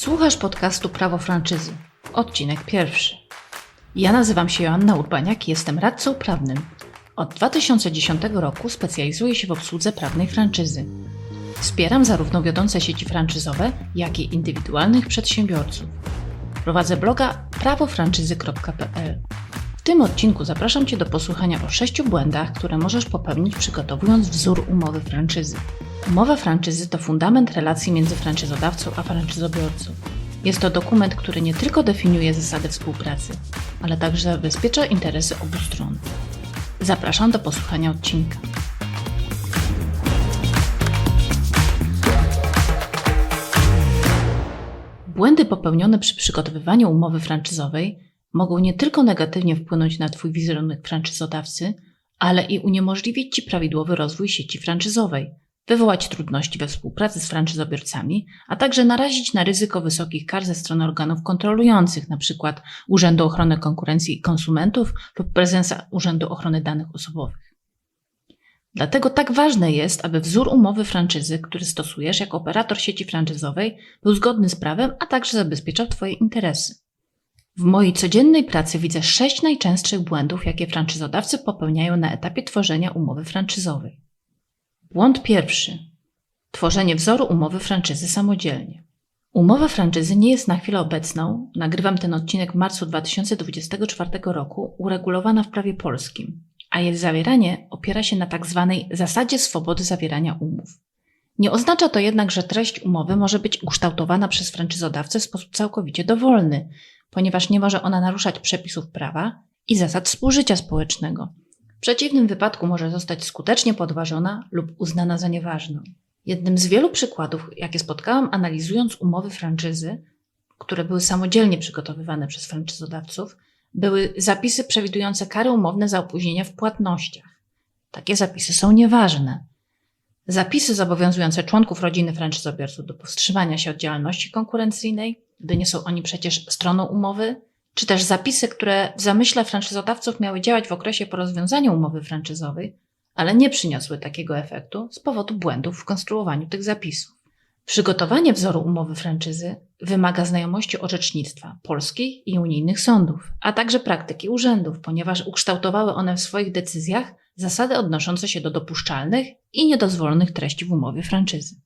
Słuchasz podcastu Prawo Franczyzy, odcinek pierwszy. Ja nazywam się Joanna Urbaniak i jestem radcą prawnym. Od 2010 roku specjalizuję się w obsłudze prawnej franczyzy. Wspieram zarówno wiodące sieci franczyzowe, jak i indywidualnych przedsiębiorców. Prowadzę bloga prawofranczyzy.pl. W tym odcinku zapraszam Cię do posłuchania o sześciu błędach, które możesz popełnić przygotowując wzór umowy franczyzy. Umowa franczyzy to fundament relacji między franczyzodawcą a franczyzobiorcą. Jest to dokument, który nie tylko definiuje zasady współpracy, ale także zabezpiecza interesy obu stron. Zapraszam do posłuchania odcinka. Błędy popełnione przy przygotowywaniu umowy franczyzowej mogą nie tylko negatywnie wpłynąć na Twój wizerunek franczyzodawcy, ale i uniemożliwić Ci prawidłowy rozwój sieci franczyzowej, wywołać trudności we współpracy z franczyzobiorcami, a także narazić na ryzyko wysokich kar ze strony organów kontrolujących, np. Urzędu Ochrony Konkurencji i Konsumentów lub prezesa Urzędu Ochrony Danych Osobowych. Dlatego tak ważne jest, aby wzór umowy franczyzy, który stosujesz jako operator sieci franczyzowej, był zgodny z prawem, a także zabezpieczał Twoje interesy. W mojej codziennej pracy widzę sześć najczęstszych błędów, jakie franczyzodawcy popełniają na etapie tworzenia umowy franczyzowej. Błąd pierwszy. Tworzenie wzoru umowy franczyzy samodzielnie. Umowa franczyzy nie jest na chwilę obecną, nagrywam ten odcinek w marcu 2024 roku, uregulowana w prawie polskim, a jej zawieranie opiera się na tak zwanej zasadzie swobody zawierania umów. Nie oznacza to jednak, że treść umowy może być ukształtowana przez franczyzodawcę w sposób całkowicie dowolny, ponieważ nie może ona naruszać przepisów prawa i zasad współżycia społecznego. W przeciwnym wypadku może zostać skutecznie podważona lub uznana za nieważną. Jednym z wielu przykładów, jakie spotkałam analizując umowy franczyzy, które były samodzielnie przygotowywane przez franczyzodawców, były zapisy przewidujące kary umowne za opóźnienia w płatnościach. Takie zapisy są nieważne. Zapisy zobowiązujące członków rodziny franczyzobiorców do powstrzymania się od działalności konkurencyjnej, gdy nie są oni przecież stroną umowy, czy też zapisy, które w zamyśle franczyzodawców miały działać w okresie po rozwiązaniu umowy franczyzowej, ale nie przyniosły takiego efektu z powodu błędów w konstruowaniu tych zapisów. Przygotowanie wzoru umowy franczyzy wymaga znajomości orzecznictwa polskich i unijnych sądów, a także praktyki urzędów, ponieważ ukształtowały one w swoich decyzjach zasady odnoszące się do dopuszczalnych i niedozwolonych treści w umowie franczyzy.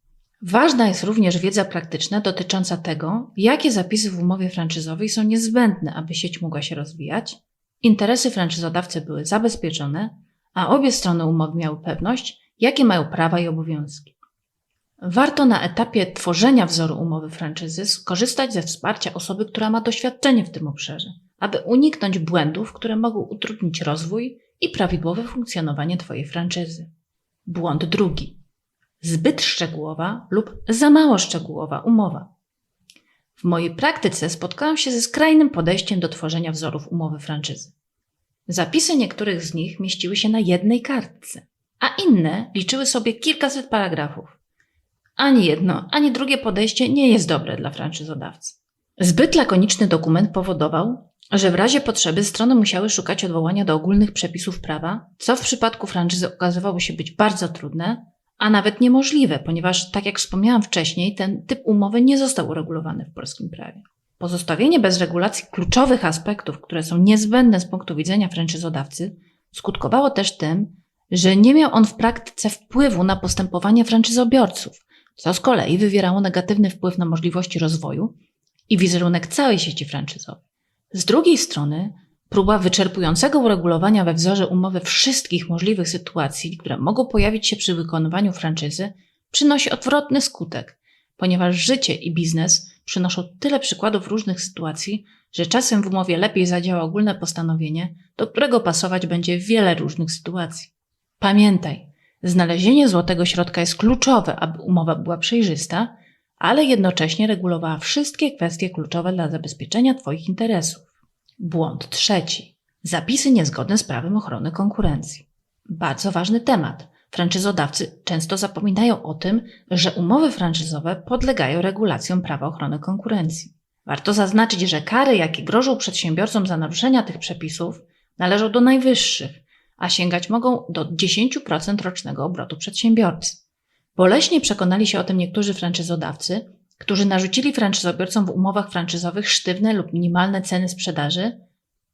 Ważna jest również wiedza praktyczna dotycząca tego, jakie zapisy w umowie franczyzowej są niezbędne, aby sieć mogła się rozwijać, interesy franczyzodawcy były zabezpieczone, a obie strony umowy miały pewność, jakie mają prawa i obowiązki. Warto na etapie tworzenia wzoru umowy franczyzy skorzystać ze wsparcia osoby, która ma doświadczenie w tym obszarze, aby uniknąć błędów, które mogą utrudnić rozwój i prawidłowe funkcjonowanie Twojej franczyzy. Błąd drugi. Zbyt szczegółowa lub za mało szczegółowa umowa. W mojej praktyce spotkałam się ze skrajnym podejściem do tworzenia wzorów umowy franczyzy. Zapisy niektórych z nich mieściły się na jednej kartce, a inne liczyły sobie kilkaset paragrafów. Ani jedno, ani drugie podejście nie jest dobre dla franczyzodawcy. Zbyt lakoniczny dokument powodował, że w razie potrzeby strony musiały szukać odwołania do ogólnych przepisów prawa, co w przypadku franczyzy okazywało się być bardzo trudne, a nawet niemożliwe, ponieważ, tak jak wspomniałam wcześniej, ten typ umowy nie został uregulowany w polskim prawie. Pozostawienie bez regulacji kluczowych aspektów, które są niezbędne z punktu widzenia franczyzodawcy, skutkowało też tym, że nie miał on w praktyce wpływu na postępowanie franczyzobiorców, co z kolei wywierało negatywny wpływ na możliwości rozwoju i wizerunek całej sieci franczyzowej. Z drugiej strony, próba wyczerpującego uregulowania we wzorze umowy wszystkich możliwych sytuacji, które mogą pojawić się przy wykonywaniu franczyzy, przynosi odwrotny skutek, ponieważ życie i biznes przynoszą tyle przykładów różnych sytuacji, że czasem w umowie lepiej zadziała ogólne postanowienie, do którego pasować będzie wiele różnych sytuacji. Pamiętaj, znalezienie złotego środka jest kluczowe, aby umowa była przejrzysta, ale jednocześnie regulowała wszystkie kwestie kluczowe dla zabezpieczenia Twoich interesów. Błąd trzeci. Zapisy niezgodne z prawem ochrony konkurencji. Bardzo ważny temat. Franczyzodawcy często zapominają o tym, że umowy franczyzowe podlegają regulacjom prawa ochrony konkurencji. Warto zaznaczyć, że kary, jakie grożą przedsiębiorcom za naruszenia tych przepisów, należą do najwyższych, a sięgać mogą do 10% rocznego obrotu przedsiębiorcy. Boleśnie przekonali się o tym niektórzy franczyzodawcy, którzy narzucili franczyzobiorcom w umowach franczyzowych sztywne lub minimalne ceny sprzedaży.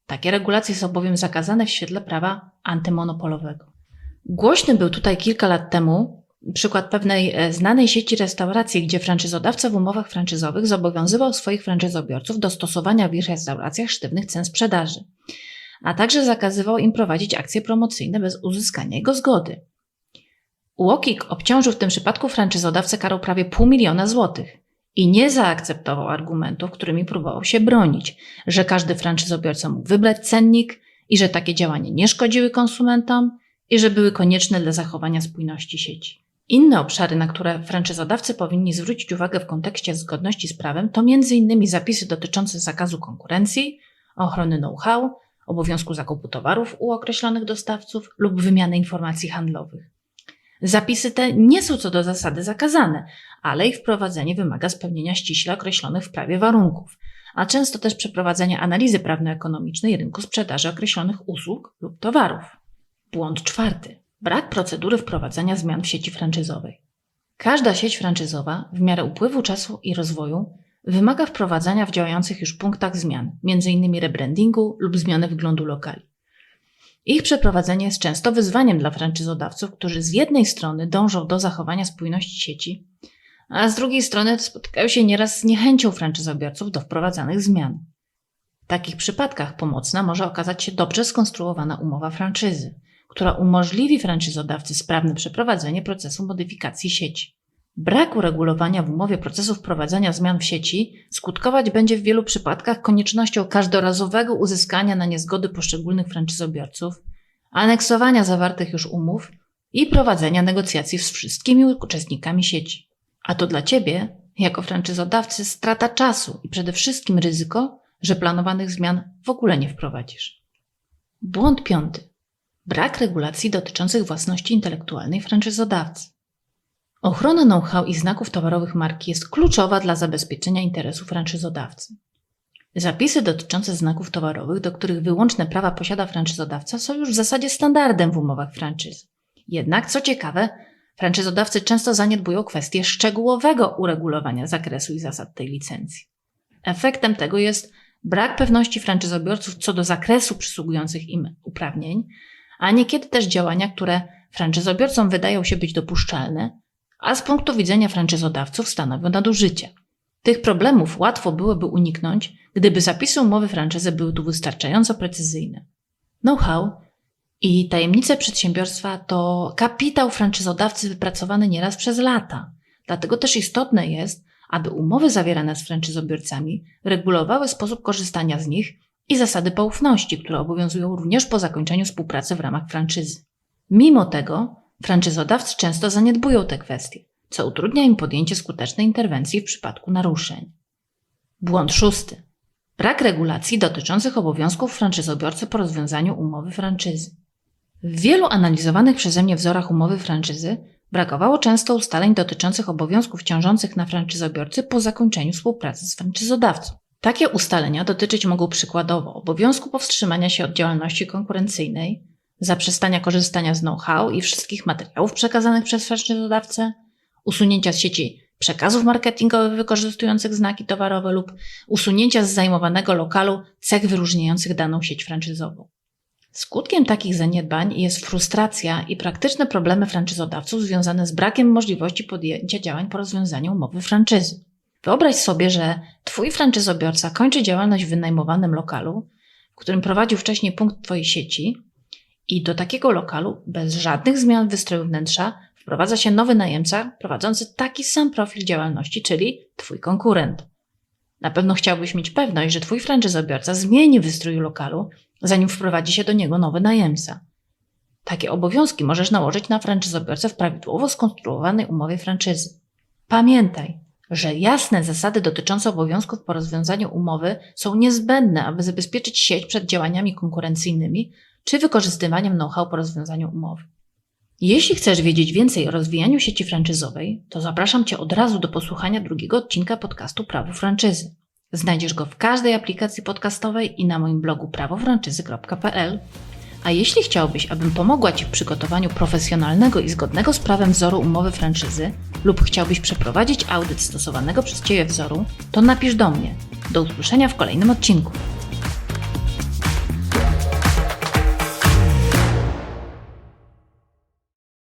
Takie regulacje są bowiem zakazane w świetle prawa antymonopolowego. Głośny był tutaj kilka lat temu przykład pewnej e, znanej sieci restauracji, gdzie franczyzodawca w umowach franczyzowych zobowiązywał swoich franczyzobiorców do stosowania w ich restauracjach sztywnych cen sprzedaży, a także zakazywał im prowadzić akcje promocyjne bez uzyskania jego zgody. UOKiK obciążył w tym przypadku franczyzodawcę karą prawie pół miliona złotych i nie zaakceptował argumentów, którymi próbował się bronić, że każdy franczyzobiorca mógł wybrać cennik i że takie działania nie szkodziły konsumentom i że były konieczne dla zachowania spójności sieci. Inne obszary, na które franczyzodawcy powinni zwrócić uwagę w kontekście zgodności z prawem, to m.in. zapisy dotyczące zakazu konkurencji, ochrony know-how, obowiązku zakupu towarów u określonych dostawców lub wymiany informacji handlowych. Zapisy te nie są co do zasady zakazane, ale ich wprowadzenie wymaga spełnienia ściśle określonych w prawie warunków, a często też przeprowadzenia analizy prawno-ekonomicznej rynku sprzedaży określonych usług lub towarów. Błąd czwarty. Brak procedury wprowadzania zmian w sieci franczyzowej. Każda sieć franczyzowa, w miarę upływu czasu i rozwoju, wymaga wprowadzania w działających już punktach zmian, m.in. rebrandingu lub zmiany wyglądu lokali. Ich przeprowadzenie jest często wyzwaniem dla franczyzodawców, którzy z jednej strony dążą do zachowania spójności sieci, a z drugiej strony spotykają się nieraz z niechęcią franczyzobiorców do wprowadzanych zmian. W takich przypadkach pomocna może okazać się dobrze skonstruowana umowa franczyzy, która umożliwi franczyzodawcy sprawne przeprowadzenie procesu modyfikacji sieci. Brak uregulowania w umowie procesu wprowadzania zmian w sieci skutkować będzie w wielu przypadkach koniecznością każdorazowego uzyskania na nie zgody poszczególnych franczyzobiorców, aneksowania zawartych już umów i prowadzenia negocjacji z wszystkimi uczestnikami sieci. A to dla Ciebie, jako franczyzodawcy, strata czasu i przede wszystkim ryzyko, że planowanych zmian w ogóle nie wprowadzisz. Błąd piąty. Brak regulacji dotyczących własności intelektualnej franczyzodawcy. Ochrona know-how i znaków towarowych marki jest kluczowa dla zabezpieczenia interesów franczyzodawcy. Zapisy dotyczące znaków towarowych, do których wyłączne prawa posiada franczyzodawca, są już w zasadzie standardem w umowach franczyzy. Jednak, co ciekawe, franczyzodawcy często zaniedbują kwestię szczegółowego uregulowania zakresu i zasad tej licencji. Efektem tego jest brak pewności franczyzobiorców co do zakresu przysługujących im uprawnień, a niekiedy też działania, które franczyzobiorcom wydają się być dopuszczalne, a z punktu widzenia franczyzodawców stanowią nadużycie. Tych problemów łatwo byłoby uniknąć, gdyby zapisy umowy franczyzy były tu wystarczająco precyzyjne. Know-how i tajemnice przedsiębiorstwa to kapitał franczyzodawcy wypracowany nieraz przez lata. Dlatego też istotne jest, aby umowy zawierane z franczyzobiorcami regulowały sposób korzystania z nich i zasady poufności, które obowiązują również po zakończeniu współpracy w ramach franczyzy. Mimo tego, franczyzodawcy często zaniedbują te kwestie, co utrudnia im podjęcie skutecznej interwencji w przypadku naruszeń. Błąd szósty. Brak regulacji dotyczących obowiązków franczyzobiorcy po rozwiązaniu umowy franczyzy. W wielu analizowanych przeze mnie wzorach umowy franczyzy brakowało często ustaleń dotyczących obowiązków ciążących na franczyzobiorcy po zakończeniu współpracy z franczyzodawcą. Takie ustalenia dotyczyć mogą przykładowo obowiązku powstrzymania się od działalności konkurencyjnej, zaprzestania korzystania z know-how i wszystkich materiałów przekazanych przez franczyzodawcę, usunięcia z sieci przekazów marketingowych wykorzystujących znaki towarowe lub usunięcia z zajmowanego lokalu cech wyróżniających daną sieć franczyzową. Skutkiem takich zaniedbań jest frustracja i praktyczne problemy franczyzodawców związane z brakiem możliwości podjęcia działań po rozwiązaniu umowy franczyzy. Wyobraź sobie, że Twój franczyzobiorca kończy działalność w wynajmowanym lokalu, w którym prowadził wcześniej punkt Twojej sieci i do takiego lokalu bez żadnych zmian w wystroju wnętrza wprowadza się nowy najemca prowadzący taki sam profil działalności, czyli Twój konkurent. Na pewno chciałbyś mieć pewność, że Twój franczyzobiorca zmieni wystrój lokalu, zanim wprowadzi się do niego nowy najemca. Takie obowiązki możesz nałożyć na franczyzobiorcę w prawidłowo skonstruowanej umowie franczyzy. Pamiętaj, że jasne zasady dotyczące obowiązków po rozwiązaniu umowy są niezbędne, aby zabezpieczyć sieć przed działaniami konkurencyjnymi czy wykorzystywaniem know-how po rozwiązaniu umowy. Jeśli chcesz wiedzieć więcej o rozwijaniu sieci franczyzowej, to zapraszam Cię od razu do posłuchania drugiego odcinka podcastu Prawo Franczyzy. Znajdziesz go w każdej aplikacji podcastowej i na moim blogu prawofranczyzy.pl. A jeśli chciałbyś, abym pomogła Ci w przygotowaniu profesjonalnego i zgodnego z prawem wzoru umowy franczyzy lub chciałbyś przeprowadzić audyt stosowanego przez Ciebie wzoru, to napisz do mnie. Do usłyszenia w kolejnym odcinku.